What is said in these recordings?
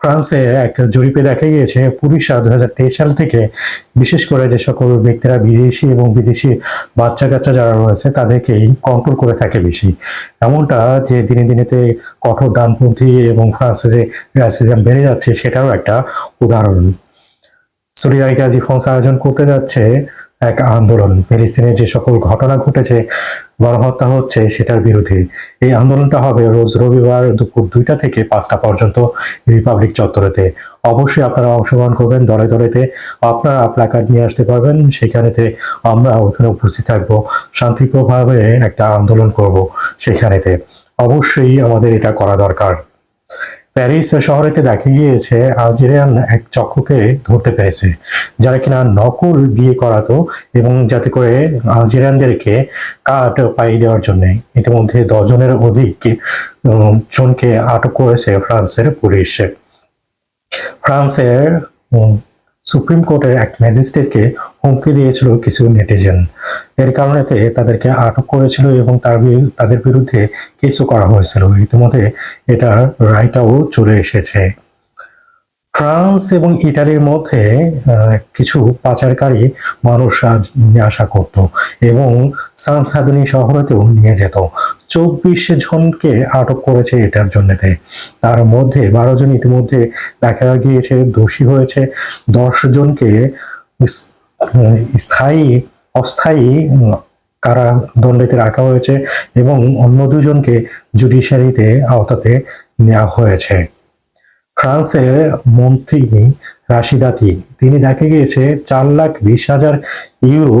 ফ্রান্সে এক জরিপে দেখা গিয়েছে পুলিশরা দু হাজার তেইশ সাল থেকে বিশেষ করে যে সকল ব্যক্তিরা বিদেশি এবং বিদেশি বাচ্চা কাচ্চা যারা রয়েছে, তাদেরকেই কন্ট্রোল করে থাকে বেশি। এমনটা যে দিনে দিনেতে কঠোর ডানপন্থী এবং ফ্রান্সে যে র্যাসিজম বেড়ে যাচ্ছে, সেটারও একটা উদাহরণ। সলিডারিটি আজ ফোন্স আয়োজন করতে যাচ্ছে এক আন্দোলন। ফিলিস্তিনে যে সকল ঘটনা ঘটেছে, গণহত্যা হচ্ছে সেটার বিরুদ্ধে। এই আন্দোলনটা হবে রোজ রবিবার দুপুর দুইটা থেকে পাঁচটা পর্যন্ত রিপাবলিক চত্বরেতে। অবশ্যই আপনারা অংশগ্রহণ করবেন দলে দলেতে। আপনারা প্ল্যাকার্ড নিয়ে আসতে পারবেন, সেখানেতে আমরা ওখানে উপস্থিত থাকব। শান্তিপ্রভাবে একটা আন্দোলন করব সেখানেতে। অবশ্যই আমাদের এটা করা দরকার। প্যারিস শহরেতে দেখা গিয়েছে, আলজেরিয়ান এক চক্রকে ধরতে পেরেছে, যারা কিনা নকল বিয়ে করাতো এবং যাতে করে আলজেরিয়ানদেরকে কাঠ পাইয়ে দেওয়ার জন্য। ইতিমধ্যে দশজনের অধিক জনকে আটক করেছে ফ্রান্সের পুলিশ। ফ্রান্সের সুপ্রিম কোর্টের এক ম্যাজিস্ট্রেটকে হুমকি দিয়েছিল কিছু নেটিজেন। এর কারণেতে তাদেরকে আটক করেছিল এবং তার তাদের বিরুদ্ধে কেসও করা হয়েছিল। ইতিমধ্যে এটার রায়টাও চলে এসেছে। ফ্রান্স এবং ইটালির মধ্যে কিছু পাচারকারী মানুষ আসা করত এবং সানসাদনি শহরেতেও নিয়ে যেত। চব্বিশ জনকে আটক করেছে এটার জন্যতে। তার মধ্যে বারো জন ইতিমধ্যে দেখা গিয়েছে, দোষী হয়েছে। দশ জনকে স্থায়ী, অস্থায়ী কারাদণ্ডেতে রাখা হয়েছে এবং অন্য দুজনকে জুডিশিয়ারিতে আওতাতে নেওয়া হয়েছে। ফ্রান্সের মন্ত্রী রাশিদাতি তিনি। দেখা গিয়েছে চার লাখ বিশ হাজার ইউরো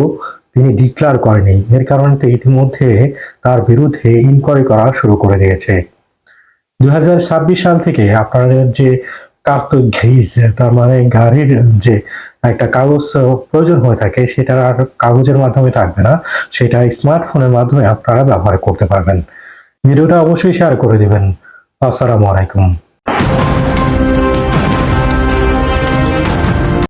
তিনি ডিক্লার করেনি এর কারণে ইতিমধ্যে তার বিরুদ্ধে ইনকোয়ারি করা শুরু করে দিয়েছে। দু হাজার ছাব্বিশ সাল থেকে আপনাদের যে কার্ত ঘেইজ তার মানে গাড়ির যে একটা কাগজ প্রয়োজন হয়ে থাকে, সেটা আর কাগজের মাধ্যমে থাকবে না, সেটা স্মার্টফোনের মাধ্যমে আপনারা ব্যবহার করতে পারবেন। ভিডিওটা অবশ্যই শেয়ার করে দেবেন। আসসালামু আলাইকুম।